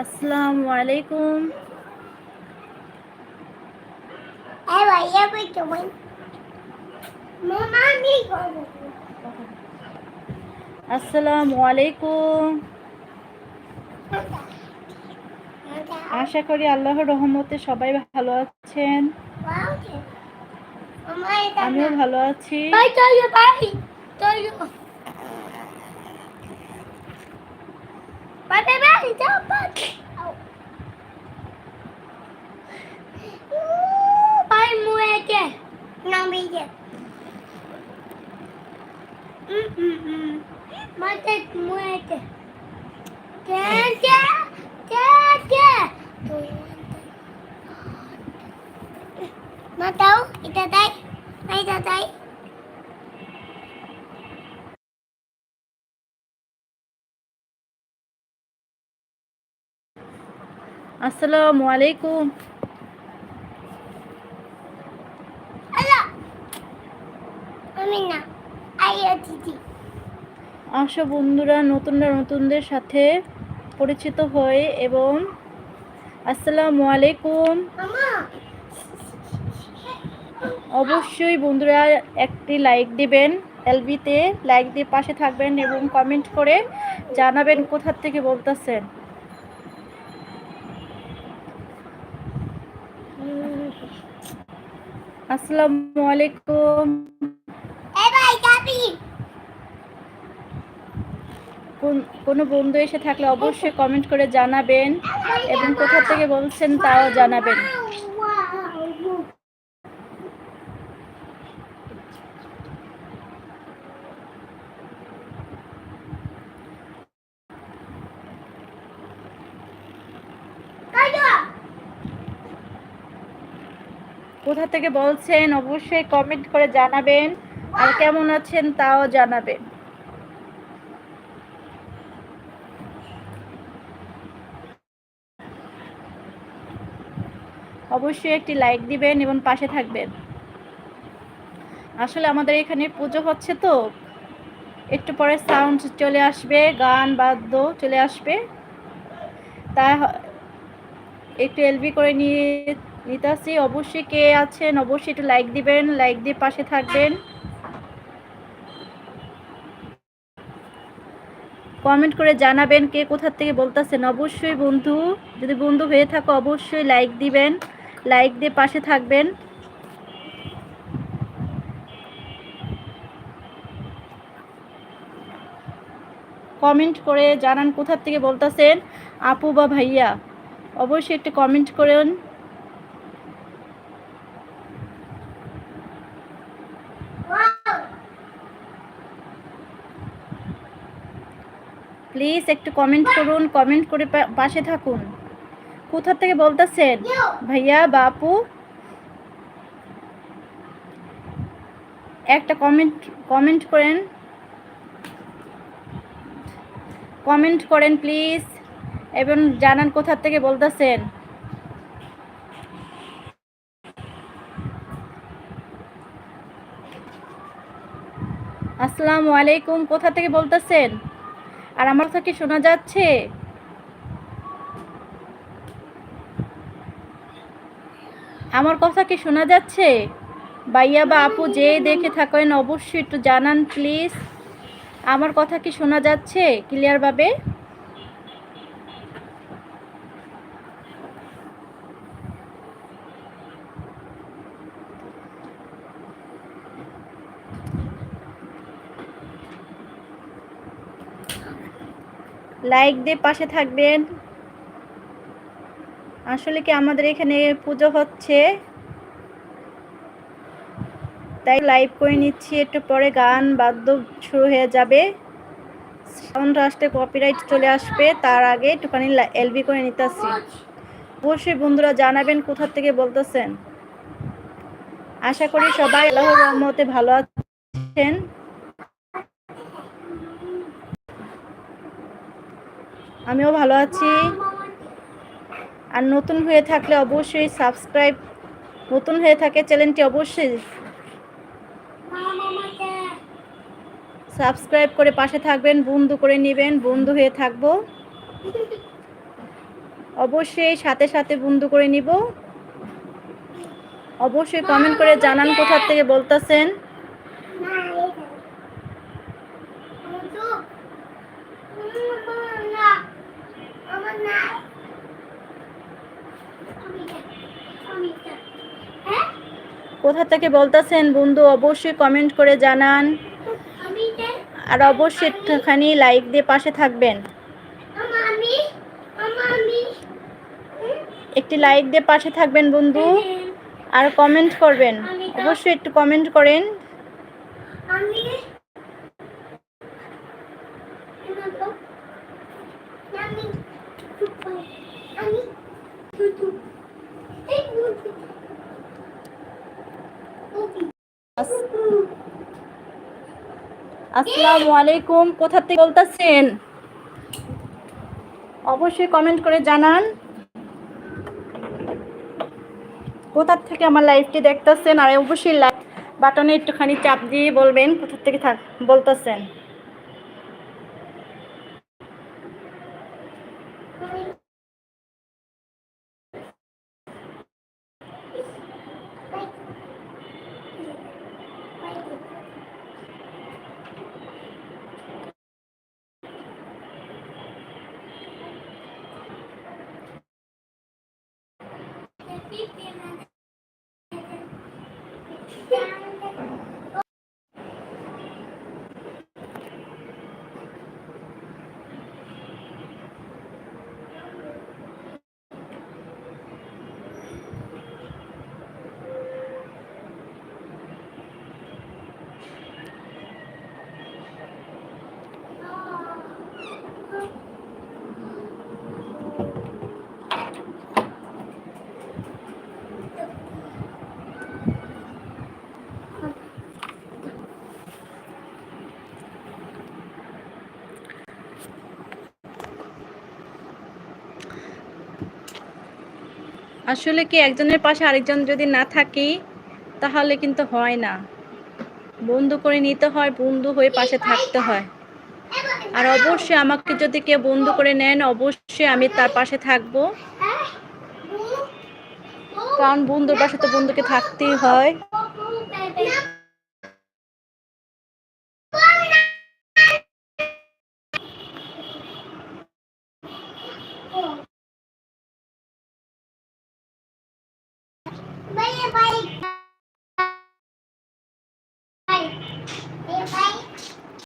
আসসালামু আলাইকুম. আসসালামু আলাইকুম আশা করি আল্লাহর রহমতে সবাই ভালো আছেন। আমিও ভালো আছি। Mm, mm, mm. Mate, mueke. ¿Qué, qué? ¿Qué, qué? Matau, itatai. Ay, tatay. আসসালামু আলাইকুম আসো বন্ধুরা, নতুনরা নতুনদের সাথে পরিচিত হয়ে এবং আসসালামু আলাইকুম। অবশ্যই বন্ধুরা একটি লাইক দিবেন, এলবিতে লাইক দিয়ে পাশে থাকবেন এবং কমেন্ট করে জানাবেন কোথার থেকে বলতেছেন। আসসালামু আলাইকুম। কোন- কোনো বন্ধু এসে থাকলে অবশ্যই কমেন্ট করে জানাবেন এবং কোথা থেকে বলছেন তাও জানাবেন। কোথা থেকে বলছেন অবশ্যই কমেন্ট করে জানাবেন। আর কেমন আছেন তাও জানাবেন। অবশ্যই একটি লাইক দিবেন এবং পাশে থাকবেন। আসলে আমাদের এখানে পুজো হচ্ছে তো, একটু পরে সাউন্ড চলে আসবে, গান, বাদ্য চলে আসবে। হ- একটু এলবি করে নিয়ে নিতাছি। অবশ্যই কে আছেন, অবশ্যই একটু লাইক দিবেন লাইক দিয়ে পাশে থাকবেন। কমেন্ট করে জানাবেন কে কোথার থেকে বলতেছেন। অবশ্যই বন্ধু, যদি বন্ধু হয়ে থাকো অবশ্যই লাইক দিবেন। লাইক দিয়ে পাশে থাকবেন। কমেন্ট করে জানান কোথা থেকে বলতেছেন। আপু বা ভাইয়া, অবশ্যই একটু কমেন্ট করুন. প্লিজ একটু কমেন্ট করুন কমেন্ট করে পাশে থাকুন। কোথা থেকে বলতেছেন? ভাইয়া, বাপু? একটা কমেন্ট কমেন্ট করেন। কমেন্ট করেন প্লিজ এবং জানান কোথা থেকে বলতেছেন। আসসালামু আলাইকুম, কোথা থেকে বলতেছেন? আর আমার কথা কি শোনা যাচ্ছে? আমার কথা কি শোনা যাচ্ছে? ভাইয়া বা আপু যে দেখে থাকেন, অবশ্যই একটু জানান, প্লিজ। আমার কথা কি শোনা যাচ্ছে ক্লিয়ারভাবে লাইক দিয়ে পাশে থাকবেন। আসলে কি আমাদের এখানে পুজো হচ্ছে? তাই লাইভ করে নিচ্ছি, একটু পরে গান বাদ্য শুরু হয়ে যাবে। সাউন্ড আসতে কপিরাইট চলে আসবে, তার আগে একটুখানি এলবি করে নিতেছি। অবশ্যই বন্ধুরা জানাবেন কোথা থেকে বলতেছেন। আশা করি সবাই রহমতে ভালো আছেন। আমিও ভালো আছি। আর নতুন হয়ে থাকলে অবশ্যই সাবস্ক্রাইব, নতুন হয়ে থাকে চ্যানেলটি অবশ্যই সাবস্ক্রাইব করে পাশে থাকবেন, বন্ধু করে নেবেন, বন্ধু হয়ে থাকব। অবশ্যই সাথে সাথে বন্ধু করে নিব। অবশ্যই কমেন্ট করে জানান কোথার থেকে বলতেছেন। না এই দেখো। আমার তো আমার না আমার না আমি যা আমি যা হ্যাঁ কোথা থেকে বলতেছেন বন্ধু অবশ্যই কমেন্ট করে জানান আর অবশ্যই একটুখানি লাইক দিয়ে পাশে থাকবেন একটি লাইক দিয়ে পাশে থাকবেন বন্ধু আর কমেন্ট করবেন অবশ্যই একটু কমেন্ট করেন আমি আসসালামু আলাইকুম, কোথা থেকে বলতেছেন? অবশ্যই কমেন্ট করে জানান। কোথার থেকে আমার লাইভটি দেখতেছেন? আর অবশ্যই লাইভ বাটনে একটুখানি চাপ দিয়ে বলবেন কোথার থেকে থাক বলতেছেন। Beep me in there. আসলে কি একজনের পাশে আরেকজন যদি না থাকি, তাহলে কিন্তু হয় না। বন্ধু করে নিতে হয়, বন্ধু হয়ে পাশে থাকতে হয়। আর অবশ্যই আমাকে যদি কেউ বন্ধু করে নেন, অবশ্যই আমি তার পাশে থাকব। কারণ বন্ধুর পাশে তো বন্ধুকে থাকতেই হয়।